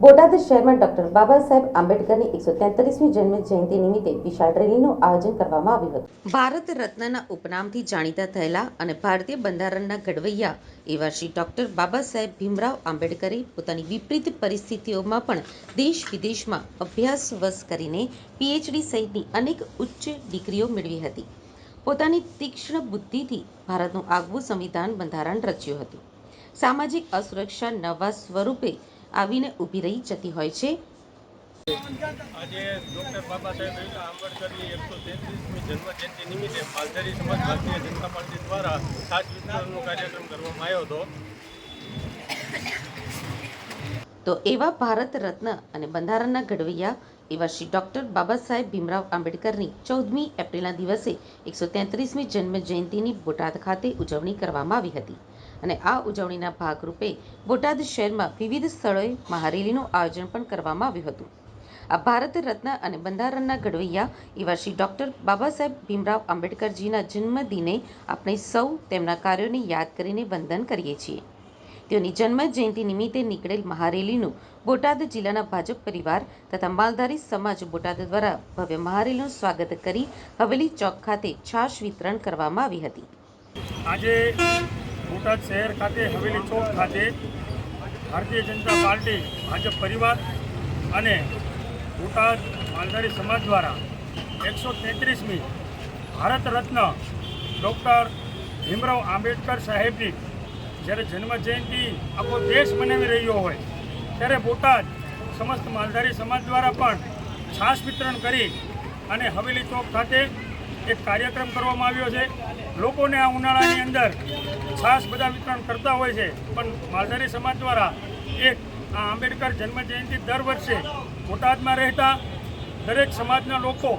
બોટાદ શહેરમાં ડોક્ટર બાબા સાહેબ આંબેડકરની એકસો તેત્રીસમી જન્મ જયંતિ નિમિત્તે વિશાળ રેલીનું આયોજન કરવામાં આવ્યું હતું. ભારત રત્નના ઉપનામથી જાણીતા થયેલા અને ભારતીય બંધારણના ઘડવૈયા એવા શ્રી ડોક્ટર બાબા સાહેબ ભીમરાવ આંબેડકરે પોતાની વિપરીત પરિસ્થિતિઓમાં પણ દેશ વિદેશમાં અભ્યાસવશ કરીને પીએચડી સહિતની અનેક ઉચ્ચ ડિગ્રીઓ મેળવી હતી. પોતાની તીક્ષ્ણ બુદ્ધિથી ભારતનું આગવું સંવિધાન બંધારણ રચ્યું હતું. સામાજિક અસુરક્ષા નવા સ્વરૂપે આવીને ઊભી રહી જતી હોય છે. આજે ડૉક્ટર બાબા સાહેબ આંબેડકરની એકસો તેત્રીસમી જન્મજયંતિ નિમિત્તે માલધારી સમાજ ભારતીય જનતા પાર્ટી દ્વારા ખાસ વિતરણનો કાર્યક્રમ કરવામાં આવ્યો હતો. તો એવા ભારત રત્ન અને બંધારણના ઘડવૈયા એવા શ્રી ડોક્ટર બાબા સાહેબ ભીમરાવ આંબેડકરની ચૌદમી એપ્રિલના દિવસે એકસો તેત્રીસમી જન્મ જયંતિની બોટાદ ખાતે ઉજવણી કરવામાં આવી હતી. અને આ ઉજવણીના ભાગરૂપે બોટાદ શહેરમાં વિવિધ સ્થળોએ મહારેલીનું આયોજન પણ કરવામાં આવ્યું હતું. આ ભારત રત્ન અને બંધારણના ઘડવૈયા એવા શ્રી ડૉક્ટર બાબા સાહેબ ભીમરાવ આંબેડકરજીના જન્મદિને આપણે સૌ તેમના કાર્યોને યાદ કરીને વંદન કરીએ છીએ. તેઓની જન્મ જયંતિ નિમિત્તે નીકળેલ મહારેલીનું બોટાદ જિલ્લાના ભાજપ પરિવાર તથા માલધારી સમાજ બોટાદ દ્વારા ભવ્ય મહારેલીનું સ્વાગત કરી હવેલી ચોક ખાતે છાશ વિતરણ કરવામાં આવી હતી. આજે બોટાદ શહેર ખાતે હવેલી ચોક ખાતે ભારતીય જનતા પાર્ટી, ભાજપ પરિવાર અને બોટાદ માલધારી સમાજ દ્વારા એકસો તેત્રીસમી ભારત રત્ન ડૉક્ટર ભીમરાવ આંબેડકર સાહેબની જ્યારે જન્મ જયંતિ આખો દેશ મનાવી રહ્યો હોય, ત્યારે બોટાદ સમસ્ત માલધારી સમાજ દ્વારા પણ છાશ વિતરણ કરી અને હવેલી ચોક ખાતે એક કાર્યક્રમ કરવામાં આવ્યો છે. લોકોને આ ઉનાળાની અંદર છાશ બધા વિતરણ કરતા હોય છે. પણ માલધારી સમાજ દ્વારા એક આ આંબેડકર જન્મજયંતિ દર વર્ષે બોટાદમાં રહેતા દરેક સમાજના લોકો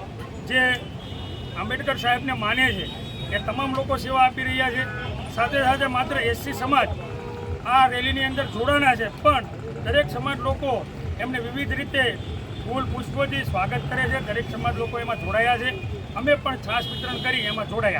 જે આંબેડકર સાહેબને માને છે, એ તમામ લોકો સેવા આપી રહ્યા છે. સાથે સાથે માત્ર એસસી સમાજ આ રેલીની અંદર જોડાણા છે, પણ દરેક સમાજ લોકો એમને વિવિધ રીતે ફૂલ પુષ્પોથી સ્વાગત કરે છે. દરેક સમાજ લોકો એમાં જોડાયા છે. અમે પણ છાસ વિતરણ કરી, એમાં જોડાયા